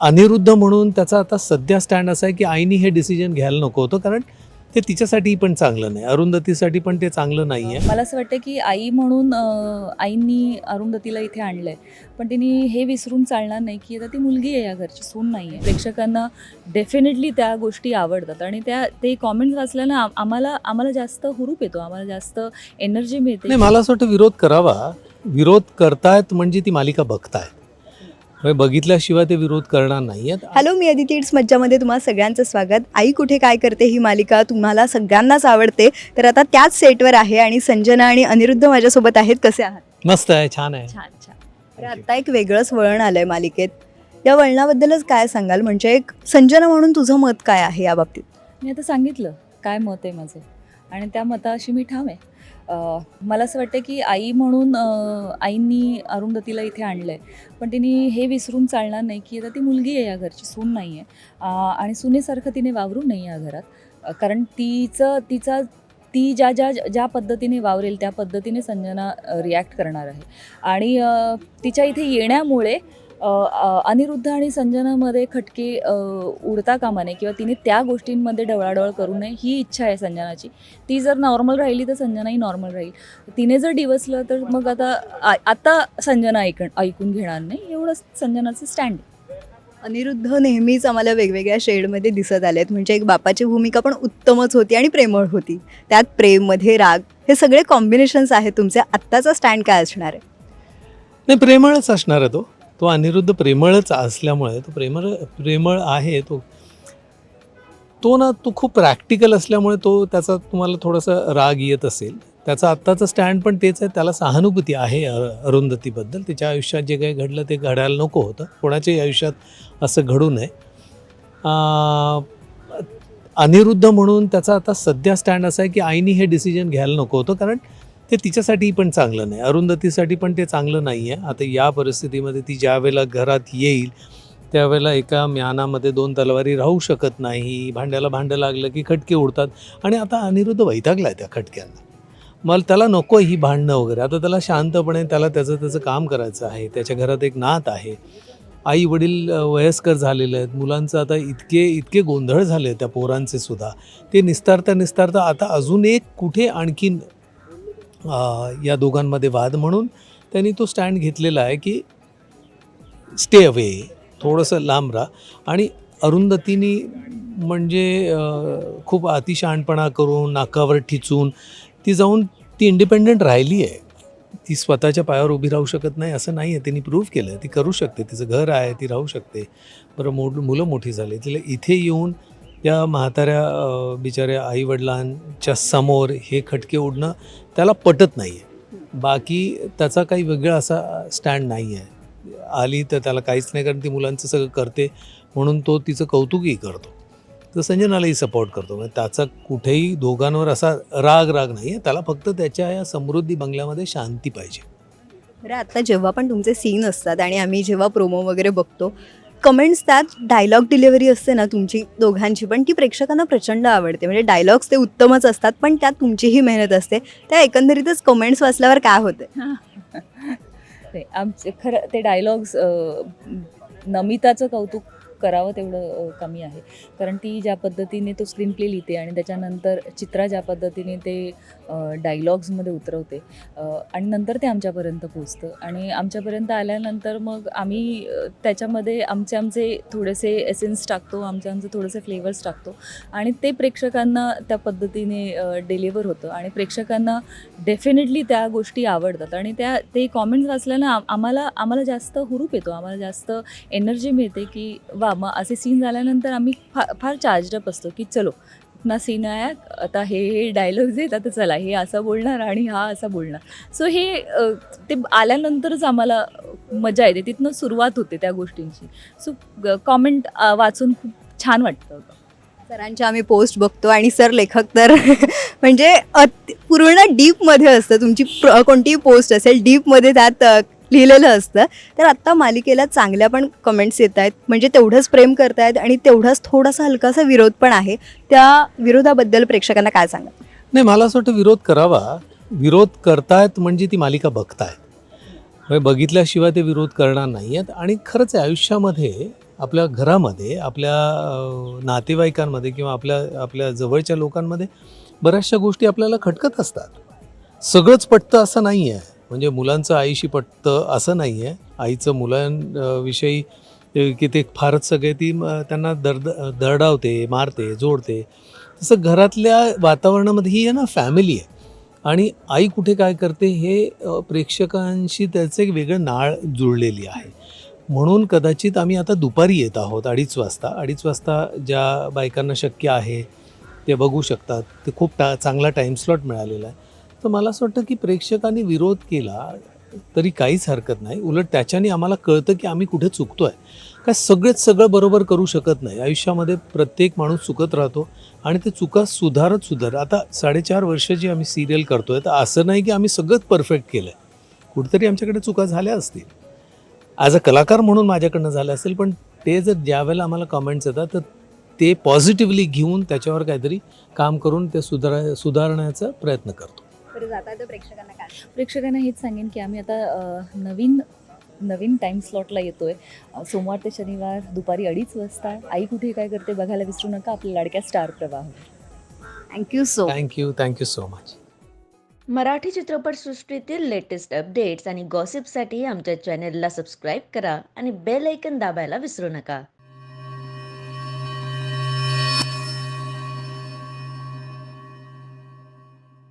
अनिरुद्ध म्हणून त्याचा आता सध्या स्टँड असा आहे की आईनी हे डिसिजन घ्यायला नको होतं कारण ते तिच्यासाठी पण चांगलं नाही. अरुंधतीसाठी पण ते चांगलं नाही आहे मला असं वाटतं की आई म्हणून आईंनी अरुंधतीला इथे आणलंय. पण तिने हे विसरून चालणार नाही की आता ती मुलगी आहे या घरची सून नाही आहे प्रेक्षकांना डेफिनेटली त्या गोष्टी आवडतात आणि त्या ते कॉमेंट्स वाचल्यानं आम- आम्हाला आम्हाला जास्त हुरूप येतो आम्हाला जास्त एनर्जी मिळते. नाही मला असं वाटतं विरोध करावा. विरोध करतायत म्हणजे ती मालिका बघतायत. म्हणजे बघितल्याशिवाय ते विरोध करणार नाही हॅलो मी अदिती इट्स मज्जामध्ये तुम्हाला सगळ्यांचं स्वागत. आई कुठे काय करते ही मालिका तुम्हाला सगळ्यांनाच आवडते. तर आता त्याच सेटवर आहे आणि संजना आणि अनिरुद्ध माझ्यासोबत आहेत. कसे आहात? मस्त आहे छान आहे. छान छान. तर आता एक वेगळंच वळण आलंय मालिकेत. या वळणाबद्दलच काय सांगाल? म्हणजे एक संजना म्हणून तुझं मत काय आहे या बाबतीत? मी आता सांगितलं काय मत आहे माझं? आणि त्या मताशी मी ठाम आहे. मला असं वाटतं की आई म्हणून आईंनी अरुंधतीला इथे आणलं आहे पण तिने हे विसरून चालणार नाही की आता ती मुलगी आहे या घरची सून नाही आहे. आणि सुनेसारखं तिने वावरू नाही या घरात. कारण तिचं तिचा ती ज्या ज्या ज्या पद्धतीने वावरेल त्या पद्धतीने संजना रिॲक्ट करणार आहे. आणि तिच्या इथे येण्यामुळे अनिरुद्ध आणि संजनामध्ये खटके उडता कामा नये किंवा तिने त्या गोष्टींमध्ये ढवळाढवळ करू नये ही इच्छा आहे संजनाची. ती जर नॉर्मल राहिली तर संजनाही नॉर्मल राहील. तिने जर डिवसलं तर मग आता आ- आता संजना ऐकण ऐकून घेणार नाही एवढंच संजनाचं स्टँड अनिरुद्ध नेहमीच आम्हाला वेगवेगळ्या शेडमध्ये दिसत आलेत. म्हणजे एक बापाची भूमिका पण उत्तमच होती आणि प्रेमळ होती. त्यात प्रेममध्ये राग हे सगळे कॉम्बिनेशन्स आहेत. तुमचे आत्ताचा स्टँड काय असणार आहे? नाही प्रेमळच असणार आहे तो. तो अनिरुद्ध प्रेमळच असल्यामुळे तो प्रेमळ प्रेमळ आहे तो तो ना तो खूप प्रॅक्टिकल असल्यामुळे तो त्याचा तुम्हाला थोडासा राग येत असेल. त्याचा आत्ताचं स्टँड पण तेच आहे त्याला सहानुभूती आहे अरुंधतीबद्दल. तिच्या आयुष्यात जे काही घडलं ते घडायला नको होतं. कोणाच्याही आयुष्यात असं घडू नये. अनिरुद्ध म्हणून त्याचा आता सध्या स्टँड असा आहे की आईनी हे डिसिजन घ्यायला नको होतं. कारण ते तिच्यासाठी पण चांगलं नाही. अरुंधतीसाठी पण ते चांगलं नाही आहे आता या परिस्थितीमध्ये ती ज्या वेळेला घरात येईल त्यावेळेला एका म्यानामध्ये दोन तलवारी राहू शकत नाही. भांड्याला भांडं लागलं की खटके उडतात. आणि आता अनिरुद्ध वैतागला आहे त्या खटक्यांना. मला त्याला नको ही भांडणं वगैरे. आता त्याला शांतपणे त्याला त्याचं त्याचं काम करायचं आहे. त्याच्या घरात एक नात आहे. आई वडील वयस्कर झालेले आहेत. मुलांचं आता इतके इतके गोंधळ झाले त्या पोरांचे सुद्धा. ते निस्तारता निस्तारता आता अजून एक कुठे आणखीन या दोघांमध्ये वाद म्हणून त्यांनी तो स्टँड घेतलेला आहे की स्टे अवे थोडंसं लांब राहा. आणि अरुंधतीनी म्हणजे खूप अतिशहाणपणा करून नाकावर ठिचून ती जाऊन ती इंडिपेंडंट राहिली आहे. ती स्वतःच्या पायावर उभी राहू शकत नाही असं नाही आहे तिने प्रूव्ह केलं ती करू शकते. तिचं घर आहे ती राहू शकते. बरं मो मुलं मोठी झाली. तिला इथे येऊन त्या म्हाताऱ्या बिचाऱ्या आईवडिलांच्या समोर हे खटके उडणं त्याला पटत नाही आहे बाकी त्याचा काही वेगळा असा स्टँड नाही आहे आली तर त्याला काहीच नाही कारण ती मुलांचं सगळं करते म्हणून तो तिचं कौतुकही करतो. तर संजनालाही सपोर्ट करतो. म्हणजे त्याचा कुठेही दोघांवर असा राग राग नाही आहे त्याला फक्त त्याच्या या समृद्धी बंगल्यामध्ये शांती पाहिजे. बरं आता जेव्हा पण तुमचे सीन असतात आणि आम्ही जेव्हा प्रोमो वगैरे बघतो कमेंट्स त्यात डायलॉग डिलिव्हरी असते ना तुमची दोघांची पण ती प्रेक्षकांना प्रचंड आवडते. म्हणजे डायलॉग्स ते उत्तमच असतात पण त्यात तुमचीही मेहनत असते. त्या एकंदरीतच कमेंट्स वाचल्यावर काय होते आमचे खरं ते डायलॉग्स नमिताचं कौतुक करावं तेवढं कमी आहे. कारण ती ज्या पद्धतीने तो स्क्रीन प्ले लिहिते आणि त्याच्यानंतर चित्रा ज्या पद्धतीने ते डायलॉग्समध्ये उतरवते आणि नंतर ते आमच्यापर्यंत पोचतं आणि आमच्यापर्यंत आल्यानंतर मग आम्ही त्याच्यामध्ये आमचे आमचे थोडेसे एसेन्स टाकतो आमचे आमचे थोडेसे फ्लेवर्स टाकतो. आणि ते प्रेक्षकांना त्या पद्धतीने डिलिव्हर होतं. आणि प्रेक्षकांना डेफिनेटली त्या गोष्टी आवडतात. आणि त्या ते कॉमेंट्स वाचल्यानं आम्हाला आम्हाला जास्त हुरूप येतो. आम्हाला जास्त एनर्जी मिळते की वा मग असे सीन झाल्यानंतर आम्ही फार फार चार्जडअप असतो की चलो ना सीन आहे आता हे हे डायलॉग्स आहेत आता चला हे असं बोलणार आणि हा असा बोलणार. सो हे ते आल्यानंतरच आम्हाला मजा येते तिथनं सुरुवात होते त्या गोष्टींची. सो कॉमेंट वाचून खूप छान वाटतं सरांच्या आम्ही पोस्ट बघतो आणि सर लेखक तर म्हणजे अति- पूर्ण डीपमध्ये असतं. तुमची प्र- कोणतीही पोस्ट असेल डीपमध्ये त्यात लिहिलेलं असतं. तर आत्ता मालिकेला चांगल्या पण कमेंट्स येत आहेत. म्हणजे तेवढंच प्रेम करतायत आणि तेवढाच थोडासा हलकासा विरोध पण आहे. त्या विरोधाबद्दल प्रेक्षकांना काय सांगा नाही मला असं वाटतं विरोध करावा. विरोध करतायत म्हणजे ती मालिका बघतायत. म्हणजे बघितल्याशिवाय ते विरोध करणार नाही आहेत आणि खरंच आयुष्यामध्ये आपल्या घरामध्ये आपल्या नातेवाईकांमध्ये किंवा आपल्या आपल्या जवळच्या लोकांमध्ये बऱ्याचशा गोष्टी आपल्याला खटकत असतात. सगळंच पटतं असं नाही आहे म्हणजे मुलांचं आईशी पटतं असं नाही आहे आईचं मुलांविषयी की ते फारच सगळे ती त्यांना दर्द दरडावते मारते जोडते. तसं घरातल्या वातावरणामध्ये ही आहे ना फॅमिली आहे. आणि आई कुठे काय करते हे प्रेक्षकांशी त्याचं एक वेगळं नाळ जुळलेली आहे. म्हणून कदाचित आम्ही आता दुपारी येत आहोत अडीच वाजता. अडीच वाजता ज्या बायकांना शक्य आहे ते बघू शकतात. ते खूप टा चांगला टाईम स्लॉट मिळालेला आहे. तर मला असं वाटतं की प्रेक्षकांनी विरोध केला तरी काहीच हरकत नाही. उलट त्याच्याने आम्हाला कळतं की आम्ही कुठे चुकतो आहे काय सगळेच सगळं बरोबर करू शकत नाही. आयुष्यामध्ये प्रत्येक माणूस चुकत राहतो आणि ते चुका सुधारत सुधार आता साडेचार वर्षाची आम्ही सिरियल करतो आहे तर असं नाही की आम्ही सगळंच परफेक्ट केलं आहे कुठेतरी आमच्याकडे चुका झाल्या असतील. ॲज अ कलाकार म्हणून माझ्याकडनं झालं असेल पण ते जर ज्यावेळेला आम्हाला कमेंट्स येतात तर ते पॉझिटिव्हली घेऊन त्याच्यावर काहीतरी काम करून ते सुधार सुधारण्याचा प्रयत्न करतो. बरं जाता तर प्रेक्षकांना काय प्रेक्षकांना हेच सांगेन की आम्ही आता नवीन नवीन टाईम स्लॉटला येतो आहे सोमवार ते शनिवार दुपारी अडीच वाजता. आई कुठे काय करते बघायला विसरू नका आपल्या लाडक्या star Pravah thank you so thank you thank you so much Marathi चित्रपटसृष्टीतील लेटेस्ट अपडेट्स आणि गॉसिपसाठी आमच्या चॅनेलला सबस्क्राईब करा आणि बेल ऐकन दाबायला विसरू नका.